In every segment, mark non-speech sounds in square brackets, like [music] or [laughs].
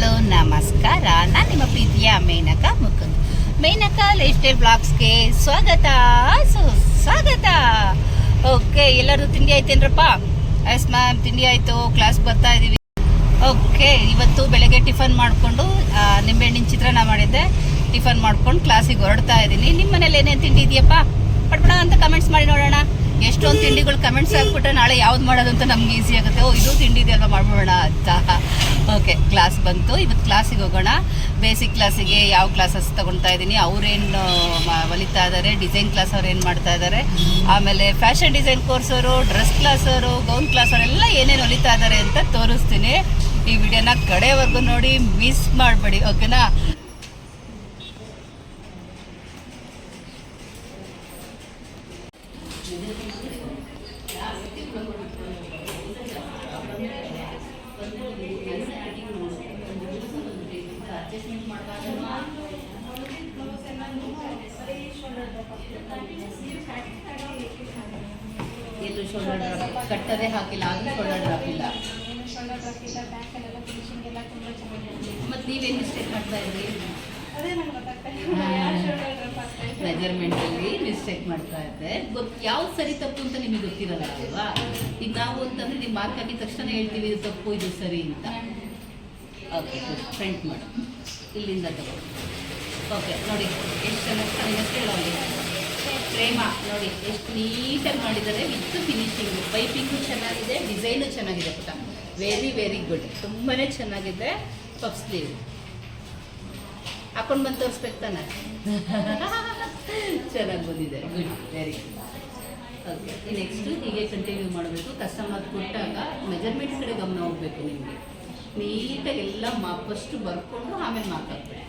Hello, ನಮಸ್ಕಾರ. ನಾನು ನಿಮ್ಮ ಪ್ರೀತಿಯ ಮೇನಕ ಮುಕುಂದ್. ಮೇನಕ ಲೈಫ್ ಸ್ಟೈಲ್ ಬ್ಲಾಗ್ಸ್ಗೆ ಸ್ವಾಗತ. ಸುಸ್ವಾಗತ ಓಕೆ ಎಲ್ಲರೂ ತಿಂಡಿ ಆಯ್ತೇನ್ರಪ್ಪ ಎಸ್ ಮ್ಯಾಮ್ ತಿಂಡಿ ಆಯಿತು. ಕ್ಲಾಸ್ ಬರ್ತಾ ಇದ್ದೀವಿ ಓಕೆ ಇವತ್ತು ಬೆಳಗ್ಗೆ ಟಿಫನ್ ಮಾಡಿಕೊಂಡು ನಿಂಬೆಹಣ್ಣಿನ ಚಿತ್ರಾನ್ನ ಮಾಡಿದ್ದೆ. ಟಿಫನ್ ಮಾಡ್ಕೊಂಡು ಕ್ಲಾಸಿಗೆ ಹೊರಡ್ತಾ ಇದ್ದೀನಿ ನಿಮ್ಮ ಮನೇಲಿ ಏನೇನು ತಿಂಡಿ ಇದೆಯಪ್ಪ? ಪಟ್ಪಡ ಅಂತ ಕಮೆಂಟ್ಸ್ ಮಾಡಿ ನೋಡೋಣ. ಎಷ್ಟೊಂದು ತಿಂಡಿಗಳು ಕಮೆಂಟ್ಸ್ ಹಾಕ್ಬಿಟ್ರೆ ನಾಳೆ ಯಾವ್ದು ಮಾಡೋದಂತ ಅಂತ ನಮ್ಗೆ ಈಸಿ ಆಗುತ್ತೆ. ಓ, ಇದು ತಿಂಡಿ ಇದೆಯಲ್ವ ಮಾಡ್ಬಿಡೋಣ ಅಂತ. ಓಕೆ ಕ್ಲಾಸ್ ಬಂತು. ಇವತ್ತು ಕ್ಲಾಸಿಗೆ ಹೋಗೋಣ. ಬೇಸಿಕ್ ಕ್ಲಾಸಿಗೆ ಯಾವ ಕ್ಲಾಸಸ್ ತಗೊಳ್ತಾ ಇದ್ದೀನಿ. ಅವ್ರೇನು ಒಲಿತಾ ಇದ್ದಾರೆ ಡಿಸೈನ್ ಕ್ಲಾಸ್ ಅವ್ರು ಏನು ಮಾಡ್ತಾ ಇದ್ದಾರೆ ಆಮೇಲೆ ಫ್ಯಾಷನ್ ಡಿಸೈನ್ ಕೋರ್ಸ್ ಅವರು ಡ್ರೆಸ್ ಕ್ಲಾಸ್ ಅವರು ಗೌನ್ ಕ್ಲಾಸ್ ಅವರೆಲ್ಲ ಏನೇನು ಹೊಲಿತಾ ಇದ್ದಾರೆ ಅಂತ ತೋರಿಸ್ತೀನಿ. ಈ ವಿಡಿಯೋನ ಕಡೆವರೆಗೂ ನೋಡಿ ಮಿಸ್ ಮಾಡಬೇಡಿ ಓಕೆನಾ ಎಲ್ಲೂ ಶೋಲ್ಡರ್ ಡ್ರಾಪ್ ಕಟ್ಟದೆ ಹಾಕಿಲ್ಲ ಆದ್ರೂ ಶೋಲ್ಡರ್ ಡ್ರಾಪ್ ಇಲ್ಲ. ಶೋಲ್ಡರ್ ಹಾಕಿಲ್ಲ ಬ್ಯಾಕಲ್ಲೆಲ್ಲ ಫಿನಿಶಿಂಗ್ ಎಲ್ಲ ತುಂಬ ಚೆನ್ನಾಗಿದೆ. ಮತ್ತೆ ನೀವೇನು ಮಿಸ್ಟೇಕ್ ಮಾಡ್ತಾ ಇದ್ರಿ? ಅದೇ ನಂಗೆ ಗೊತ್ತಾಗ್ತಾ ಇಲ್ಲ. ಯಾವ ಶೋಲ್ಡರ್ ಡ್ರಾಪ್ ಆಗ್ತಾ ಇದೆ ಮೆಜರ್ಮೆಂಟ್ ಅಲ್ಲಿ ಮಿಸ್ಟೇಕ್ ಮಾಡ್ತಾ ಇದ್ದೆ. ಯಾವ್ದು ಸರಿ ತಪ್ಪು ಅಂತ ನಿಮಗೆ ಗೊತ್ತಿರಲ್ಲ ಅಲ್ವಾ? ಈಗ ನಾವು ಅಂತಂದ್ರೆ ನೀವು ಮಾರ್ಕ್ ಹಾಕಿದ ತಕ್ಷಣ ಹೇಳ್ತೀವಿ ಇದು ತಪ್ಪು ಇದು ಸರಿ ಅಂತ. ಓಕೆ ಫ್ರಂಟ್ ಮಾಡಿ. ಇಲ್ಲಿಂದ ತಗೋ. ಓಕೆ, ನೋಡಿ, ಎಷ್ಟು ಚೆನ್ನಾಗಿ ಚೆನ್ನಾಗಿ ಪ್ರೇಮ, ನೋಡಿ, ಎಷ್ಟು ನೀಟಾಗಿ ಮಾಡಿದ್ದಾರೆ. ವಿತ್ ಫಿನಿಶಿಂಗು ಪೈಪಿಂಗು ಚೆನ್ನಾಗಿದೆ ಡಿಸೈನು ಚೆನ್ನಾಗಿದೆ ಪುಟ ವೆರಿ ವೆರಿ ಗುಡ್ ತುಂಬಾ ಚೆನ್ನಾಗಿದೆ ಪಫ್ ಸ್ಲೀವ್ ಹಾಕೊಂಡು ಬಂದು ತೋರಿಸ್ಬೇಕು ತಾನೆ? [laughs] ಚೆನ್ನಾಗಿ ಬಂದಿದೆ. ಗುಡ್ ವೆರಿ ಓಕೆ ನೆಕ್ಸ್ಟು ಹೀಗೆ ಕಂಟಿನ್ಯೂ ಮಾಡಬೇಕು. ಕಸ್ಟಮರ್ ಕೊಟ್ಟಾಗ ಮೆಜರ್ಮೆಂಟ್ಸ್ ಕಡೆ ಗಮನ ಹೋಗಬೇಕು ನಿಮಗೆ. ನೀಟಾಗಿ ಎಲ್ಲ ಮಾ ಫಸ್ಟು ಬರ್ಕೊಂಡು ಆಮೇಲೆ ಮಾತಾಡ್ಬೇಕು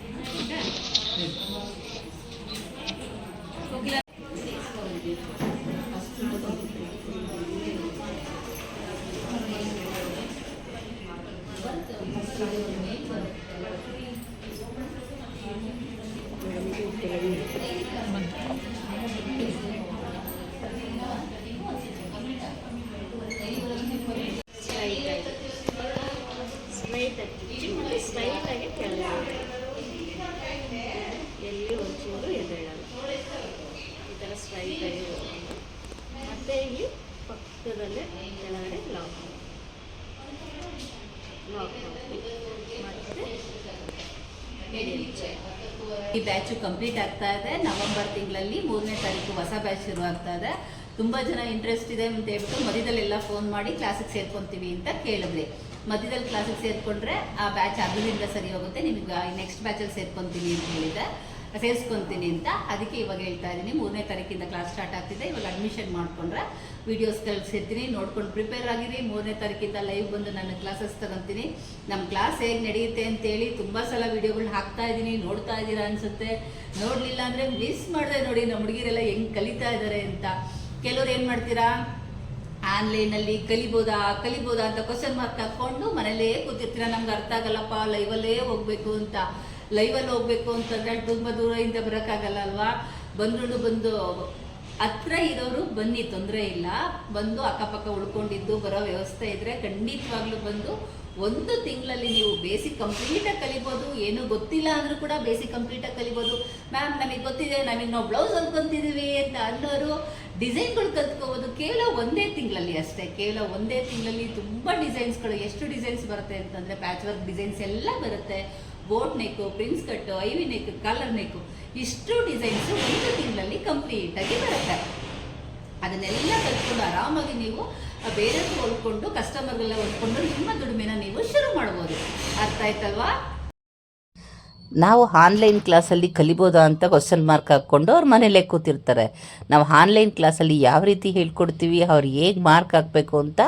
ಮತ್ತೆ ಇಲ್ಲಿ ಪಕ್ಕದಲ್ಲೇ ಕೆಳಗಡೆ ಲಾಕ್ ಈ ಬ್ಯಾಚು ಕಂಪ್ಲೀಟ್ ಆಗ್ತಾ ಇದೆ. ನವೆಂಬರ್ ತಿಂಗಳಲ್ಲಿ ಮೂರನೇ ತಾರೀಕು ಹೊಸ ಬ್ಯಾಚ್ ಶುರು ಆಗ್ತಾ ಇದೆ. ತುಂಬ ಜನ ಇಂಟ್ರೆಸ್ಟ್ ಇದೆ ಅಂತ ಹೇಳ್ಬಿಟ್ಟು ಮಧ್ಯದಲ್ಲೆಲ್ಲ ಫೋನ್ ಮಾಡಿ ಕ್ಲಾಸಿಗೆ ಸೇರ್ಕೊಂತೀವಿ ಅಂತ ಕೇಳಿದ್ರಿ. ಮಧ್ಯದಲ್ಲಿ ಕ್ಲಾಸಿಗೆ ಸೇರ್ಕೊಂಡ್ರೆ ಆ ಬ್ಯಾಚ್ ಅದರಿಂದ ಸರಿ ಹೋಗುತ್ತೆ. ನಿಮಗೆ ನೆಕ್ಸ್ಟ್ ಬ್ಯಾಚಲ್ಲಿ ಸೇರ್ಕೊಂತೀನಿ ಅಂತ ಹೇಳಿದೆ ಸೇರಿಸ್ಕೊಂತೀನಿ ಅಂತ ಅದಕ್ಕೆ ಇವಾಗ ಹೇಳ್ತಾ ಇದ್ದೀನಿ. ಮೂರನೇ ತಾರೀಕಿಂದ ಕ್ಲಾಸ್ ಸ್ಟಾರ್ಟ್ ಆಗ್ತಿದೆ. ಇವಾಗ ಅಡ್ಮಿಷನ್ ಮಾಡ್ಕೊಂಡ್ರೆ ವಿಡಿಯೋಸ್ ಕಳಿಸಿರ್ತೀನಿ ನೋಡ್ಕೊಂಡು ಪ್ರಿಪೇರ್ ಆಗಿರಿ. ಮೂರನೇ ತಾರೀಕಿಂದ ಲೈವ್ ಬಂದು ನಾನು ಕ್ಲಾಸಸ್ ತಗೊಂತೀನಿ. ನಮ್ಮ ಕ್ಲಾಸ್ ಹೇಗೆ ನಡೆಯುತ್ತೆ ಅಂತೇಳಿ ತುಂಬ ಸಲ ವಿಡಿಯೋಗಳು ಹಾಕ್ತಾ ಇದ್ದೀನಿ. ನೋಡ್ತಾ ಇದ್ದೀರಾ ಅನಿಸುತ್ತೆ. ನೋಡಲಿಲ್ಲ ಅಂದರೆ ಮಿಸ್ ಮಾಡಿದೆ ನೋಡಿ ನಮ್ಮ ಹುಡುಗಿರೆಲ್ಲ ಹೆಂಗೆ ಕಲಿತಾ ಇದ್ದಾರೆ ಅಂತ. ಕೆಲವ್ರು ಏನು ಮಾಡ್ತೀರಾ? ಆನ್ಲೈನಲ್ಲಿ ಕಲಿಬೋದಾ? ಕಲಿಬೋದಾ ಅಂತ ಕ್ವಶನ್ ಮಾರ್ಕ್ ಹಾಕ್ಕೊಂಡು ಮನೇಲೇ ಕೂತಿರ್ತೀರ? ನಮ್ಗೆ ಅರ್ಥ ಆಗಲ್ಲಪ್ಪ. ಲೈವಲ್ಲೇ ಹೋಗ್ಬೇಕು ಅಂತ. ಲೈವಲ್ಲಿ ಹೋಗ್ಬೇಕು ಅಂತಂದ್ರೆ ತುಂಬ ದೂರದಿಂದ ಬರೋಕ್ಕಾಗಲ್ಲ ಅಲ್ವಾ? ಬಂದ್ರು ಬಂದು ಹತ್ರ ಇರೋರು ಬನ್ನಿ, ತೊಂದರೆ ಇಲ್ಲ. ಬಂದು ಅಕ್ಕಪಕ್ಕ ಉಳ್ಕೊಂಡಿದ್ದು, ಬರೋ ವ್ಯವಸ್ಥೆ ಇದ್ರೆ ಖಂಡಿತವಾಗ್ಲೂ ಬಂದು ಒಂದು ತಿಂಗಳಲ್ಲಿ ನೀವು ಬೇಸಿಕ್ ಕಂಪ್ಲೀಟಾಗಿ ಕಲಿಬೋದು. ಏನು ಗೊತ್ತಿಲ್ಲ ಅಂದರೂ ಕೂಡ ಬೇಸಿಕ್ ಕಂಪ್ಲೀಟಾಗಿ ಕಲಿಬೋದು. ಮ್ಯಾಮ್ ನಮಗೆ ಗೊತ್ತಿದೆ ನಮಗೆ ನಾವು ಬ್ಲೌಸ್ ಹೊಲ್ಕೊಂತಿದ್ದೀವಿ ಅಂತ ಅನ್ನೋರು ಡಿಸೈನ್ಗಳು ಕಲ್ತ್ಕೋಬೋದು. ಕೇವಲ ಒಂದೇ ತಿಂಗಳಲ್ಲಿ ಅಷ್ಟೇ. ಕೇವಲ ಒಂದೇ ತಿಂಗಳಲ್ಲಿ ತುಂಬ ಡಿಸೈನ್ಸ್ಗಳು. ಎಷ್ಟು ಡಿಸೈನ್ಸ್ ಬರುತ್ತೆ ಅಂತಂದರೆ ಪ್ಯಾಚ್ ವರ್ಕ್ ಡಿಸೈನ್ಸ್ ಎಲ್ಲ ಬರುತ್ತೆ. Boat neck prince cut ivy neck collar neck ಇಷ್ಟು ಡಿಸೈನ್ಸು ಒಂದು ತಿಂಗಳಲ್ಲಿ ಕಂಪ್ಲೀಟಾಗಿ ಬರುತ್ತೆ. ಅದನ್ನೆಲ್ಲ ಕಲ್ತ್ಕೊಂಡು ಆರಾಮಾಗಿ ನೀವು ಬೇರೆ ಹೊಲ್ಕೊಂಡು ಕಸ್ಟಮರ್ಗೆಲ್ಲ ಹೊಲ್ಕೊಂಡು ನಿಮ್ಮ ದುಡಿಮೆನ ನೀವು ಶುರು ಮಾಡ್ಬೋದು. ಅರ್ಥ ಆಯ್ತಲ್ವಾ? ನಾವು ಆನ್ಲೈನ್ ಕ್ಲಾಸಲ್ಲಿ ಕಲಿಬೋದಾ ಅಂತ ಕ್ವಶನ್ ಮಾರ್ಕ್ ಹಾಕ್ಕೊಂಡು ಅವ್ರ ಮನೇಲೇ ಕೂತಿರ್ತಾರೆ. ನಾವು ಆನ್ಲೈನ್ ಕ್ಲಾಸಲ್ಲಿ ಯಾವ ರೀತಿ ಹೇಳ್ಕೊಡ್ತೀವಿ, ಅವ್ರು ಹೇಗೆ ಮಾರ್ಕ್ ಹಾಕಬೇಕು ಅಂತ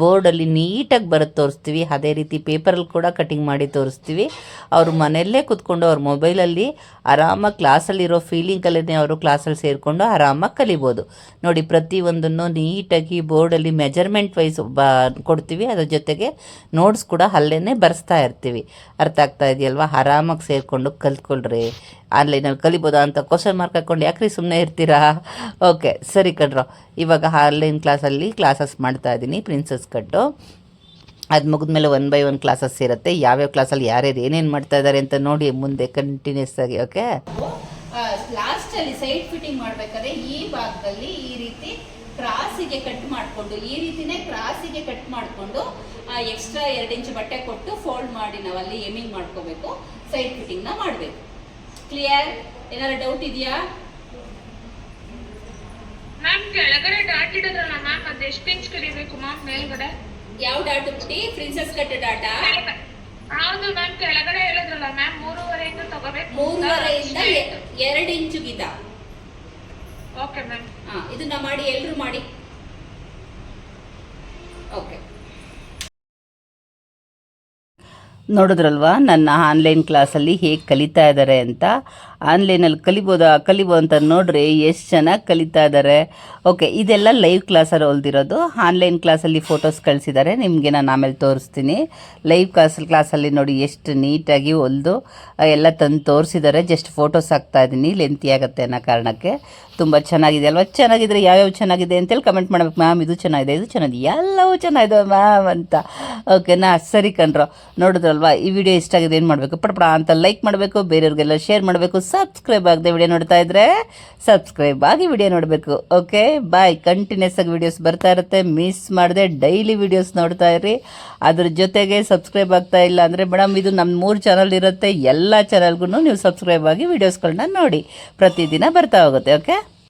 ಬೋರ್ಡಲ್ಲಿ ನೀಟಾಗಿ ಬರೋದು ತೋರಿಸ್ತೀವಿ. ಅದೇ ರೀತಿ ಪೇಪರಲ್ಲಿ ಕೂಡ ಕಟಿಂಗ್ ಮಾಡಿ ತೋರಿಸ್ತೀವಿ. ಅವ್ರ ಮನೆಯಲ್ಲೇ ಕೂತ್ಕೊಂಡು ಅವ್ರ ಮೊಬೈಲಲ್ಲಿ ಆರಾಮಾಗಿ ಕ್ಲಾಸಲ್ಲಿರೋ ಫೀಲಿಂಗಲ್ಲೇ ಅವರು ಕ್ಲಾಸಲ್ಲಿ ಸೇರಿಕೊಂಡು ಆರಾಮಾಗಿ ಕಲಿಬೋದು. ನೋಡಿ, ಪ್ರತಿಯೊಂದನ್ನು ನೀಟಾಗಿ ಬೋರ್ಡಲ್ಲಿ ಮೆಜರ್ಮೆಂಟ್ ವೈಸ್ ಬ, ಕೊಡ್ತೀವಿ. ಅದ್ರ ಜೊತೆಗೆ ನೋಟ್ಸ್ ಕೂಡ ಅಲ್ಲೇ ಬರೆಸ್ತಾ ಇರ್ತೀವಿ. ಅರ್ಥ ಆಗ್ತಾ ಇದೆಯಲ್ವಾ? ಆರಾಮಾಗಿ ಸೇರಿಕೊಂಡು ಕಲ್ತ್ಕೊಳ್ರಿ. ಆನ್ಲೈನಲ್ಲಿ ಕಲಿಬೋದಾ ಅಂತ ಕ್ವಶನ್ ಮಾರ್ಕ್ ಹಾಕ್ಕೊಂಡು ಯಾಕ್ರಿ ಸುಮ್ಮನೆ ಇರ್ತೀರಾ? ಓಕೆ ಸರಿ ಕಣ್ರೋ. ಇವಾಗ ಆನ್ಲೈನ್ ಕ್ಲಾಸಲ್ಲಿ ಕ್ಲಾಸಸ್ ಮಾಡ್ತಾ ಇದ್ದೀನಿ ಪ್ರಿನ್ಸಸ್ ಕಟ್ಟು. ಅದು ಮುಗಿದ್ಮೇಲೆ ಒನ್ ಬೈ ಒನ್ ಕ್ಲಾಸಸ್ ಇರುತ್ತೆ. ಯಾವ್ಯಾವ ಕ್ಲಾಸಲ್ಲಿ ಯಾರ್ಯಾರು ಏನೇನು ಮಾಡ್ತಾ ಇದ್ದಾರೆ ಅಂತ ನೋಡಿ ಮುಂದೆ ಕಂಟಿನ್ಯೂಸ್ ಆಗಿ ಓಕೆ ಲಾಸ್ಟಲ್ಲಿ ಸೈಡ್ ಫಿಟ್ಟಿಂಗ್ ಮಾಡಬೇಕಾದ್ರೆ ಈ ಭಾಗದಲ್ಲಿ ಕ್ರಾಸಿಗೆ ಕಟ್ ಮಾಡಿಕೊಂಡು ಈ ರೀತಿನೇ ಕ್ರಾಸಿಗೆ ಕಟ್ ಮಾಡಿಕೊಂಡು ಎಕ್ಸ್ಟ್ರಾ ಎರಡು ಇಂಚ್ ಬಟ್ಟೆ ಕೊಟ್ಟು ಫೋಲ್ಡ್ ಮಾಡಿ ನಾವಲ್ಲಿ ಎಮಿಂಗ್ ಮಾಡ್ಕೋಬೇಕು ಸೈಡ್ ಫಿಟ್ಟಿಂಗ್ನ ಮಾಡಬೇಕು. ಕ್ಲಿಯರ್ ಏನಾದ್ರು ಡೌಟ್ ಇದೆಯಾ? ಮ್ಯಾಮ್ ಕೆಳಗಡೆ ಡಾಟ್ ಇಡೋದ್ರಲ್ಲ ಮ್ಯಾಮ್ ಅದು ಎಷ್ಟು ಇಂಚ್ ಕಲಿಬೇಕು ಮ್ಯಾಮ್ ಮೇಲ್ಗಡೆ? ಯಾವ ಡಾಟ್ ಬಿಟ್ಟು? ಪ್ರಿನ್ಸಸ್ ಕಟ್ ಡಾಟಾ ಹೌದು ಮ್ಯಾಮ್ ಕೆಳಗಡೆ ಹೇಳಿದ್ರಲ್ಲ ಮ್ಯಾಮ್ ಮೂರುವರೆಯಿಂದ ತಗೋಬೇಕು. ಮೂರುವರೆಯಿಂದ ಎರಡು ಇಂಚು ಗೀತ ಓಕೆ ಮ್ಯಾಮ್ ಹಾ ಇದನ್ನ ಮಾಡಿ ಎಲ್ಲರೂ ಮಾಡಿ. ಓಕೆ ನೋಡಿದ್ರಲ್ವಾ? ನನ್ನ ಆನ್ಲೈನ್ ಕ್ಲಾಸಲ್ಲಿ ಹೇಗೆ ಕಲಿತಾ ಇದ್ದಾರೆ ಅಂತ. ಆನ್ಲೈನಲ್ಲಿ ಕಲಿಬೋದಾ? ಕಲಿಬೋ ಅಂತ ನೋಡ್ರಿ, ಎಷ್ಟು ಚೆನ್ನಾಗಿ ಕಲಿತಾ ಇದ್ದಾರೆ ಓಕೆ ಇದೆಲ್ಲ ಲೈವ್ ಕ್ಲಾಸಲ್ಲಿ ಹೊಲ್ದಿರೋದು ಆನ್ಲೈನ್ ಕ್ಲಾಸಲ್ಲಿ ಫೋಟೋಸ್ ಕಳಿಸಿದ್ದಾರೆ ನಿಮಗೆ ನಾನು ಆಮೇಲೆ ತೋರಿಸ್ತೀನಿ. ಲೈವ್ ಕ್ಲಾಸ್ ಕ್ಲಾಸಲ್ಲಿ ನೋಡಿ ಎಷ್ಟು ನೀಟಾಗಿ ಹೊಲಿದು ಎಲ್ಲ ತಂದು ತೋರಿಸಿದ್ದಾರೆ ಜಸ್ಟ್ ಫೋಟೋಸ್ ಹಾಕ್ತಾ ಇದ್ದೀನಿ ಲೆಂತಿ ಆಗುತ್ತೆ ಅನ್ನೋ ಕಾರಣಕ್ಕೆ. ತುಂಬ ಚೆನ್ನಾಗಿದೆ ಅಲ್ವಾ? ಚೆನ್ನಾಗಿದ್ರೆ ಯಾವ್ಯಾವ ಚೆನ್ನಾಗಿದೆ ಅಂತೇಳಿ ಕಮೆಂಟ್ ಮಾಡ್ಬೇಕು. ಮ್ಯಾಮ್ ಇದು ಚೆನ್ನಾಗಿದೆ ಇದು ಚೆನ್ನಾಗಿದೆ. ಎಲ್ಲವೂ ಚೆನ್ನಾಗಿದೆ ಮ್ಯಾಮ್ ಅಂತ. ಓಕೆ ನಾ ಸರಿ ಕಣ್ರೋ. ನೋಡಿದ್ರಲ್ವಾ? ಈ ವಿಡಿಯೋ ಇಷ್ಟ ಆಗಿದೆ ಏನು ಮಾಡಬೇಕು? ಪಡಪಡ ಅಂತ ಲೈಕ್ ಮಾಡಬೇಕು, ಬೇರೆಯವ್ರಿಗೆಲ್ಲ ಶೇರ್ ಮಾಡಬೇಕು ಸಬ್ಸ್ಕ್ರೈಬ್ ಆಗದೆ ವಿಡಿಯೋ ನೋಡ್ತಾ ಇದ್ರೆ ಸಬ್ಸ್ಕ್ರೈಬ್ ಆಗಿ ವಿಡಿಯೋ ನೋಡಬೇಕು ಓಕೆ ಬಾಯ್ ಕಂಟಿನ್ಯೂಸ್ ಆಗಿ ವಿಡಿಯೋಸ್ ಬರ್ತಾ ಇರುತ್ತೆ. ಮಿಸ್ ಮಾಡದೆ ಡೈಲಿ ವಿಡಿಯೋಸ್ ನೋಡ್ತಾ ಇರಿ. ಅದ್ರ ಜೊತೆಗೆ ಸಬ್ಸ್ಕ್ರೈಬ್ ಆಗ್ತಾ ಇಲ್ಲ ಅಂದರೆ ಮೇಡಮ್ ಇದು ನಮ್ಮ ಮೂರು ಚಾನಲ್ ಇರುತ್ತೆ. ಎಲ್ಲ ಚಾನಲ್ಗೂ ನೀವು ಸಬ್ಸ್ಕ್ರೈಬ್ ಆಗಿ ವಿಡಿಯೋಸ್ಗಳನ್ನ ನೋಡಿ. ಪ್ರತಿದಿನ ಬರ್ತಾ ಹೋಗುತ್ತೆ ಓಕೆ